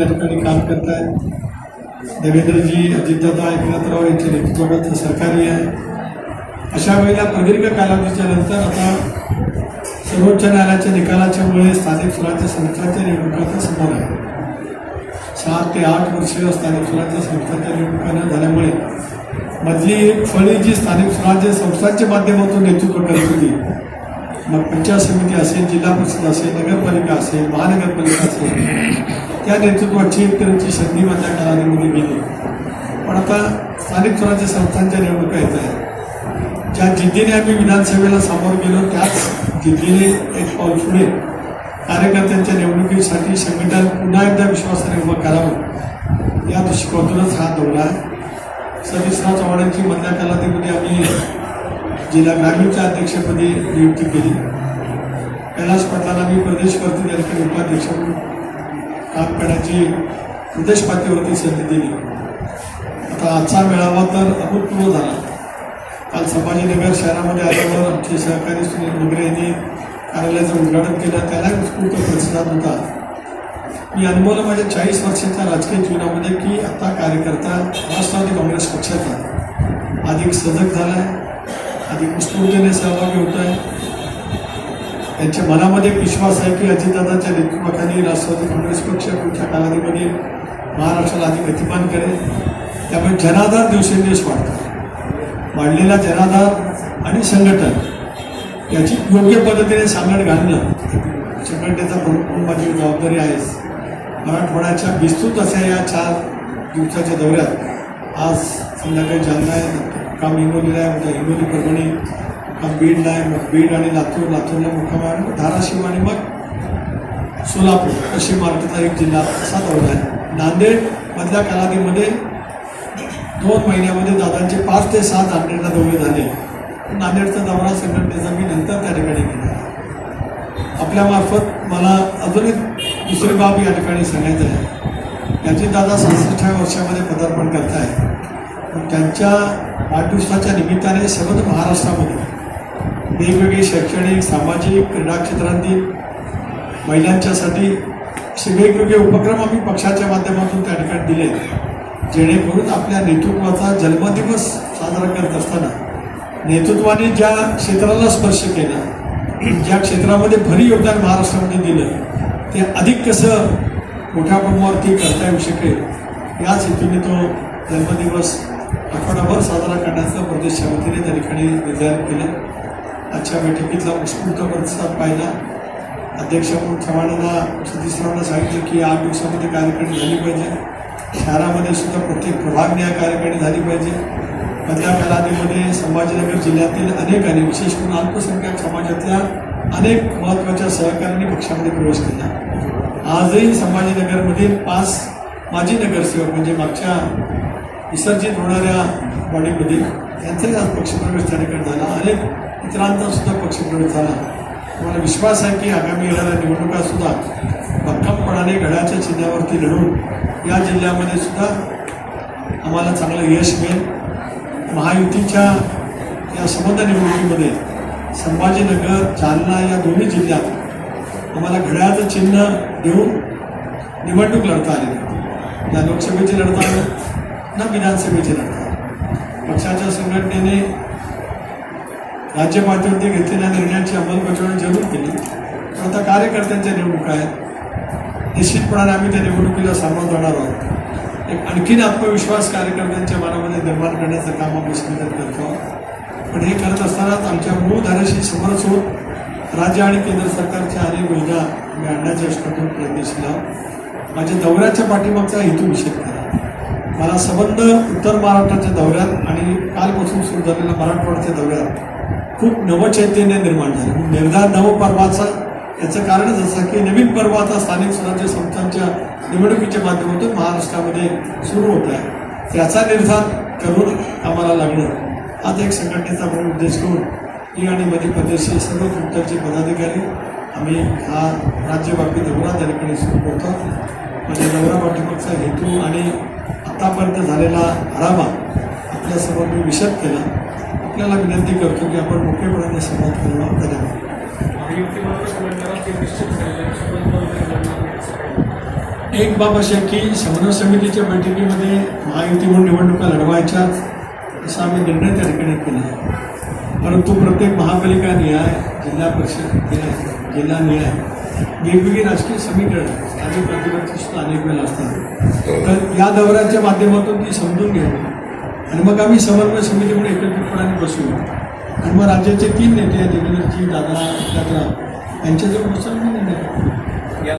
या ठिकाणी काम करत आहेत देवेंद्रजी अजितदादा एकनाथराव यांच्या नेतृत्वाखालचं सरकारी आहे. अशा वेळेला प्रदीर्घ कालावधीच्या नंतर आता सर्वोच्च न्यायालयाच्या निकालाच्यामुळे स्थानिक स्वराज्य संस्थांच्या निवडणुका समोर आहे. सात ते आठ वर्ष स्थानिक स्वराज्य संस्थांच्या निवडणुका झाल्यामुळे मधली फळी जी स्थानिक स्वराज्य संस्थांच्या माध्यमातून नेतृत्व करत होती मग पंचायत समिती असेल जिल्हा परिषद असेल नगरपालिका असेल महानगरपालिका असेल त्या नेतृत्वाची त्यांची संधी माझ्या कालावधीमध्ये गेली. पण आता स्थानिक स्वराज्य संस्थांच्या निवडणुका येत आहेत. ज्या जिद्दीने आम्ही विधानसभेला सामोर गेलो त्याच जिद्दीने एक पाऊल पुढे. कार्यकर्त्यांच्या निवडणुकीसाठी संघटन पुन्हा एकदा विश्वासाने उभं करावं. या दृष्टिकोनातूनच हा दौरा आहे. सतीशराव चव्हाणांची मधल्या कालावधीमध्ये आम्ही जिल्हा ग्रामीणच्या अध्यक्षपदी नियुक्ती केली. कैलास पाटलांना मी प्रदेश करते त्या उपाध्यक्ष म्हणून काम करण्याची प्रदेश पातळीवरती संधी दिली. आता आजचा मेळावा तर अभूतपूर्व झाला. काल संभाजीनगर शहरामध्ये आल्यावर आमचे सहकारी सुनील मुगरे यांनी कार्यालयाचं उद्घाटन केलं. त्याला उत्स्फूर्त प्रतिसाद होता. मी अनुभवलं माझ्या चाळीस वर्षाच्या राजकीय जीवनामध्ये की आता कार्यकर्ता राष्ट्रवादी काँग्रेस पक्षाचा अधिक सजग झाला आहे अधिक उत्स्फूर्तने सहभागी होत आहे. त्यांच्या मनामध्ये एक विश्वास आहे की अजितदादाच्या नेतृत्वाखाली राष्ट्रवादी काँग्रेस पक्ष पुढच्या कालावधीमध्ये महाराष्ट्राला अधिक गतिमान करेल. त्यामुळे जनाधार दिवसेंदिवस वाढतो वाढलेला जनाधार आणि संघटन याची योग्य पद्धतीने सांगड घालणं संघटनेचा प्रमुख म्हणून माझी जबाबदारी आहे मराठवाड्याच्या विस्तृत अशा या चार दिवसाच्या दौऱ्यात आज संध्याकाळी जालना काम हिंगोलीला आहे म्हणजे हिंगोली परभणी काम बीडला आहे मग बीड आणि लातूर लातूरला मुक्काम आहे. मग धाराशिव आणि मग सोलापूर पश्चिम महाराष्ट्राचा एक जिल्हा असा दौरा आहे. नांदेडमधल्या कालावधीमध्ये दोन महिन्यामध्ये दादांचे पाच ते सात नांदेडला दौरे झाले. नांदेडचा दौरा संघटनेचा मी नंतर त्या ठिकाणी केला. आपल्यामार्फत मला अजून एक दुसरी बाब या ठिकाणी सांगायचं आहे. याची दादा सहासष्टाव्या वर्षामध्ये पदार्पण करत आहे पण त्यांच्या वाढदिवसाच्या निमित्ताने सर्व महाराष्ट्रामध्ये वेगवेगळे शैक्षणिक सामाजिक क्रीडा क्षेत्रांतील महिलांच्यासाठी असे वेगवेगळे उपक्रम आम्ही पक्षाच्या माध्यमातून त्या ठिकाणी दिले जेणेकरून आपल्या नेतृत्वाचा जन्मदिवस साजरा करत असताना नेतृत्वाने ज्या क्षेत्राला स्पर्श केला ज्या क्षेत्रामध्ये भरी योगदान महाराष्ट्रामध्ये दिलं ते अधिक कसं मोठ्या प्रमाणावरती करता येऊ शकेल याच हेतूने तो जन्मदिवस आठवडाभर साजरा करण्याचा प्रदेशच्या वतीने त्या ठिकाणी निर्धारित केलं. आजच्या बैठकीतला उत्स्फूर्त प्रतिसाद पाहिला. अध्यक्ष म्हणून चव्हाणांना सतीशरावांना सांगितलं की आठ दिवसामध्ये कार्यक्रम झाली पाहिजे. शहरामध्ये सुद्धा प्रत्येक प्रभागने या कार्यक्रम झाली पाहिजे. मधल्या कालावधीमध्ये संभाजीनगर जिल्ह्यातील अनेक विशेष करून अल्पसंख्याक समाजातल्या अनेक महत्त्वाच्या सहकाऱ्यांनी पक्षामध्ये प्रवेश केला. आजही संभाजीनगरमधील पाच माजी नगरसेवक म्हणजे मागच्या विसर्जित होणाऱ्या बॉडीमध्ये त्यांचाही आज पक्षप्रवेश त्या ठिकाणी झाला अनेक इतरांचा सुद्धा पक्षप्रवेश झाला. मला विश्वास आहे की आगामी येणाऱ्या निवडणुकासुद्धा भक्कमपणाने घड्याच्या चिन्हावरती लढून या जिल्ह्यामध्ये सुद्धा आम्हाला चांगलं यश मिळेल. महायुतीच्या या संबंध निवडणुकीमध्ये संभाजीनगर जालना या दोन्ही जिल्ह्यात आम्हाला घड्याळाचं चिन्ह देऊन निवडणूक लढता आली या लोकसभेची लढता ना विधानसभेचे लढता पक्षाच्या संघटनेने राज्य पातळीवरती घेतलेल्या निर्णयाची अंमलबजावणी जरूर केली. पण आता कार्यकर्त्यांच्या निवडणुका आहेत. निश्चितपणाने आम्ही त्या निवडणुकीला सामोरं जाणार आहोत. एक आणखीन आत्मविश्वास कार्यकर्त्यांच्या मनामध्ये निर्माण करण्याचं काम आम्ही संघटन करतो पण हे करत असतानाच आमच्या मूळ धाराशी समरस होत राज्य आणि केंद्र सरकारच्या अनेक योजना आम्ही आणण्याच्या प्रयत्नशील आहोत. माझ्या दौऱ्याच्या पाठीमागचा हेतू विषय करा. मला संबंध उत्तर महाराष्ट्राच्या दौऱ्यात आणि कालपासून सुरू झालेल्या मराठवाड्याच्या दौऱ्यात खूप नवचैतन्य निर्माण झालं. निर्धार नवपर्वाचा याचं कारणच असं की नवीन पर्व आता स्थानिक स्वराज्य संस्थांच्या निवडणुकीच्या माध्यमातून महाराष्ट्रामध्ये सुरू होत आहे. त्याचा निर्धार करून आम्हाला लागणं आज एक संघटनेचा प्रमुख उद्देश करून ही आणि मध्य प्रदेशचे सर्व तुमच्याचे पदाधिकारी आम्ही हा राज्यव्यापी दौरा त्या सुरू करतो. म्हणजे दौरा पाठीमागचा हेतू आणि आतापर्यंत झालेला आढावा आपल्यासमोर मी विशद केला. आपल्याला विनंती करतो की आपण मोठेपणाने संवाद करणं धन्यवाद. एक बाब अशी आहे की समन्वय समितीच्या बैठकीमध्ये महायुती म्हणून निवडणुका लढवायच्या असा आम्ही निर्णय त्या ठिकाणी केला. आहे परंतु प्रत्येक महापालिका निहाय जिल्हा परिषद निहाय जिल्हा निहाय वेगवेगळी राजकीय समीकरणं स्थानिक प्रतिनिधी सुद्धा अनेक वेळेला असतात. तर या दौऱ्याच्या माध्यमातून ती समजून घ्यावी आणि मग आम्ही समन्वय समिती म्हणून एकत्रितपणाने बसू. आणि मग राज्याचे तीन नेते देवेंद्रजी दादा दादा यांच्याजवळ बसून निर्णय घेऊ.